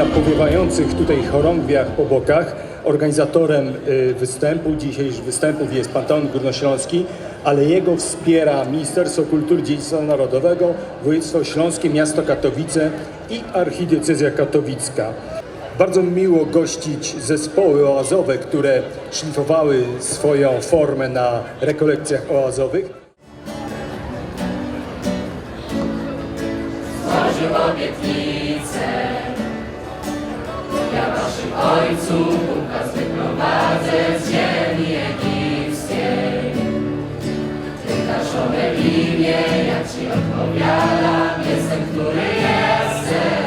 powiewających tutaj chorągwiach po bokach. Organizatorem y, występu, dzisiejszych występów jest Panteon Górnośląski, ale jego wspiera Ministerstwo Kultury i Dziedzictwa Narodowego, Województwo Śląskie, Miasto Katowice i Archidiecezja Katowicka. Bardzo miło gościć zespoły oazowe, które szlifowały swoją formę na rekolekcjach oazowych. z ziemi egipskiej. Pytasz o me imię, ja Ci odpowiadam, jestem, który jestem.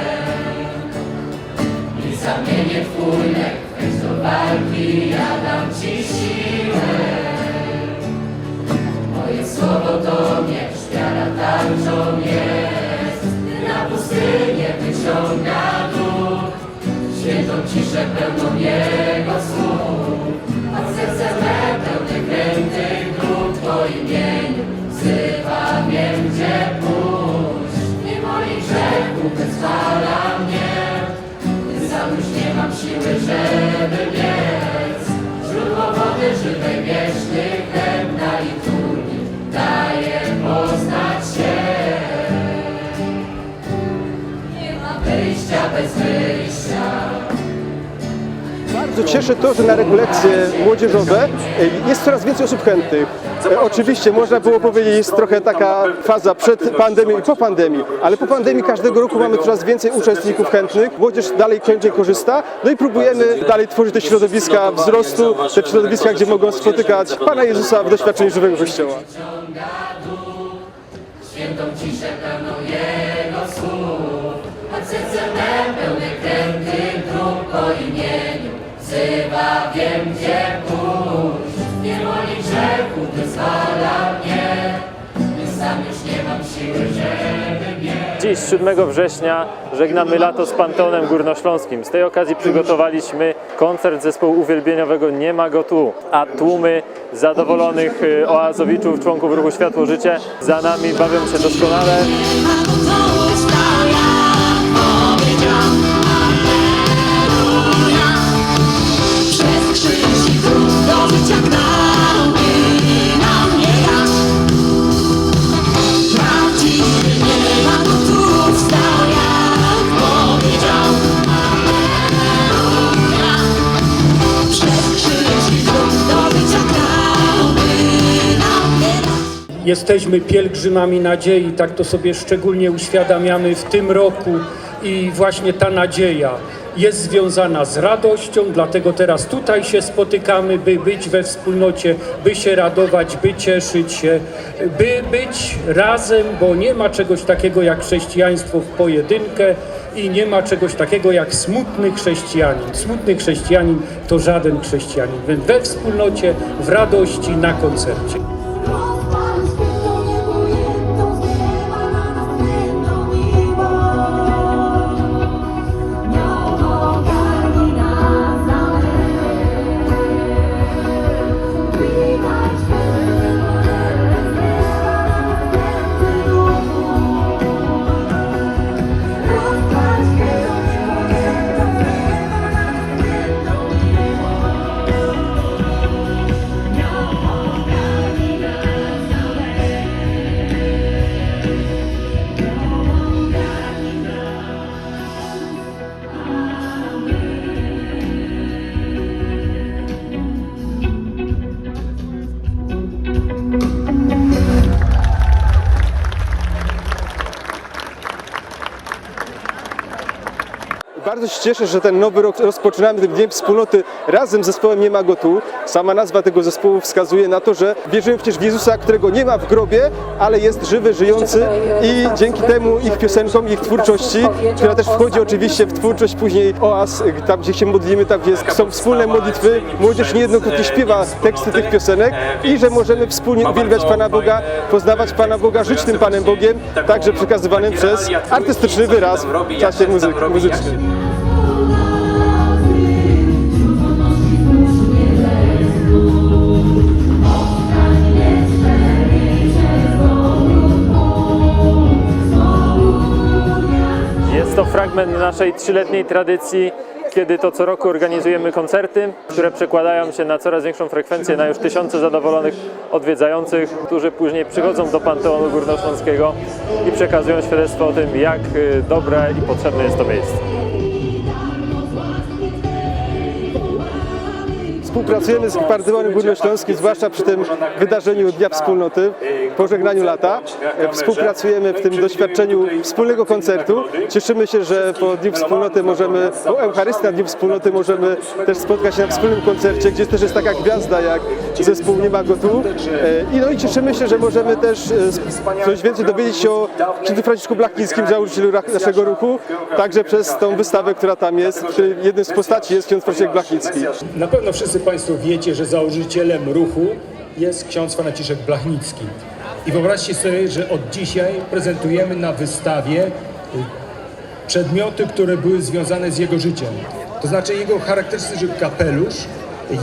I zamienię Twój lek, do walki, ja dam imieniu wzywa mnie, gdzie pójść. I moich grzechu wyzwala mnie, gdy sam już nie mam siły, żeby biec. Źródło wody żywej, wiecznej, chętna i turni daje poznać się. Nie ma wyjścia bez wyjścia. Bardzo cieszy to, że na rekolekcje młodzieżowe e, jest coraz więcej osób chętnych. E, Oczywiście można było powiedzieć, jest trochę taka faza przed pandemią i po pandemii, ale po pandemii każdego roku mamy coraz więcej uczestników chętnych. Młodzież dalej chętnie korzysta, no i próbujemy dalej tworzyć te środowiska wzrostu, te środowiska, gdzie mogą spotykać Pana Jezusa w doświadczeniu żywego Kościoła. Dziś, 7 września, żegnamy lato z Panteonem Górnośląskim. Z tej okazji przygotowaliśmy koncert zespołu uwielbieniowego Nie ma go tu, a tłumy zadowolonych y, oazowiczów, członków ruchu Światło Życie za nami bawią się doskonale. Jesteśmy pielgrzymami nadziei, tak to sobie szczególnie uświadamiamy w tym roku i właśnie ta nadzieja jest związana z radością, dlatego teraz tutaj się spotykamy, by być we wspólnocie, by się radować, by cieszyć się, by być razem, bo nie ma czegoś takiego jak chrześcijaństwo w pojedynkę i nie ma czegoś takiego jak smutny chrześcijanin. Smutny chrześcijanin to żaden chrześcijanin, we wspólnocie, w radości, na koncercie. Bardzo się cieszę, że ten nowy rok rozpoczynamy tym Dniem Wspólnoty razem z zespołem Nie ma go tu. Sama nazwa tego zespołu wskazuje na to, że wierzymy przecież w Jezusa, którego nie ma w grobie, ale jest żywy, żyjący i dzięki temu ich piosenkom, ich twórczości, która też wchodzi oczywiście w twórczość później oaz, tam gdzie się modlimy, tam są wspólne modlitwy, młodzież niejednokrotnie śpiewa teksty tych piosenek i że możemy wspólnie uwielbiać Pana Boga, poznawać Pana Boga, żyć tym Panem Bogiem, także przekazywanym przez artystyczny wyraz w czasie muzyki, muzycznym. Jest to fragment naszej trzyletniej tradycji, kiedy to co roku organizujemy koncerty, które przekładają się na coraz większą frekwencję, na już tysiące zadowolonych odwiedzających, którzy później przychodzą do Panteonu Górnośląskiego i przekazują świadectwo o tym, jak y, dobre i potrzebne jest to miejsce. Współpracujemy z Panteonem Górnośląskim, zwłaszcza przy tym wydarzeniu Dnia Wspólnoty, pożegnaniu lata. Współpracujemy w tym doświadczeniu wspólnego koncertu. Cieszymy się, że po Dniu Wspólnoty możemy, po Eucharystii na Dniu Wspólnoty możemy też spotkać się na wspólnym koncercie, gdzie też jest taka gwiazda jak zespół Nie ma go tu. E, I no i cieszymy się, że możemy też e, coś więcej dowiedzieć się o księdzu Franciszku Blachnickim, założycielu naszego ruchu, także przez tą wystawę, która tam jest, w której jednym z postaci jest ksiądz Franciszek Blachnicki. Na pewno wszyscy Państwo wiecie, że założycielem ruchu jest ksiądz Franciszek Blachnicki. I wyobraźcie sobie, że od dzisiaj prezentujemy na wystawie y, przedmioty, które były związane z jego życiem. To znaczy jego charakterystyczny kapelusz,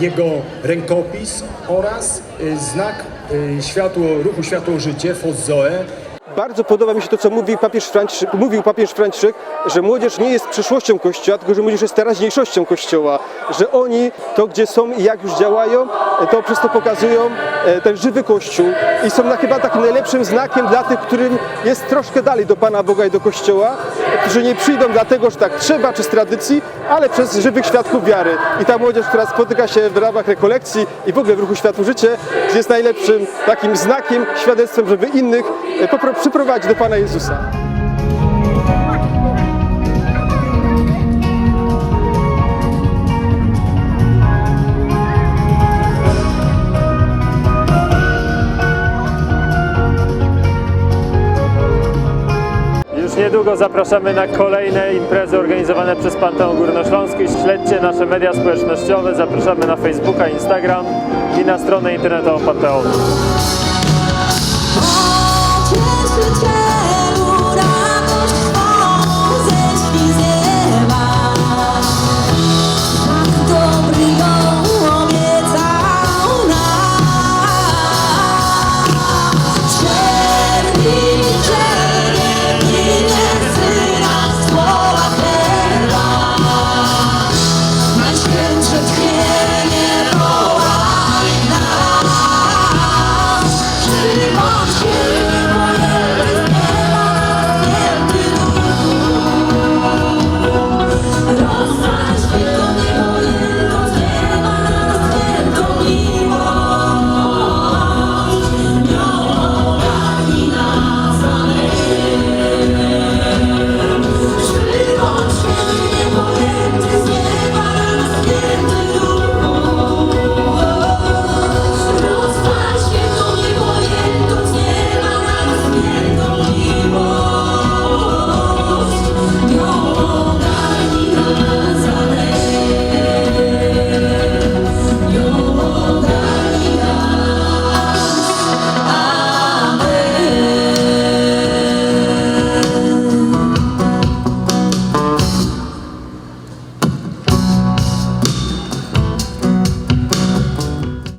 jego rękopis oraz y, znak y, światło, ruchu Światło Życie, Fozzoe, Bardzo podoba mi się to, co mówi papież Franciszek, mówił papież Franciszek, że młodzież nie jest przyszłością Kościoła, tylko że młodzież jest teraźniejszością Kościoła. Że oni, to gdzie są i jak już działają, to przez to pokazują ten żywy Kościół i są na chyba takim najlepszym znakiem dla tych, którym jest troszkę dalej do Pana Boga i do Kościoła, którzy nie przyjdą dlatego, że tak trzeba, czy z tradycji, ale przez żywych świadków wiary. I ta młodzież, która spotyka się w ramach rekolekcji i w ogóle w ruchu Światło Życie, jest najlepszym takim znakiem, świadectwem, żeby innych e, przyprowadzić do Pana Jezusa. Już niedługo zapraszamy na kolejne imprezy organizowane przez Panteon Górnośląski. Śledźcie nasze media społecznościowe, zapraszamy na Facebooka, Instagram i na stronę internetową Panteonu.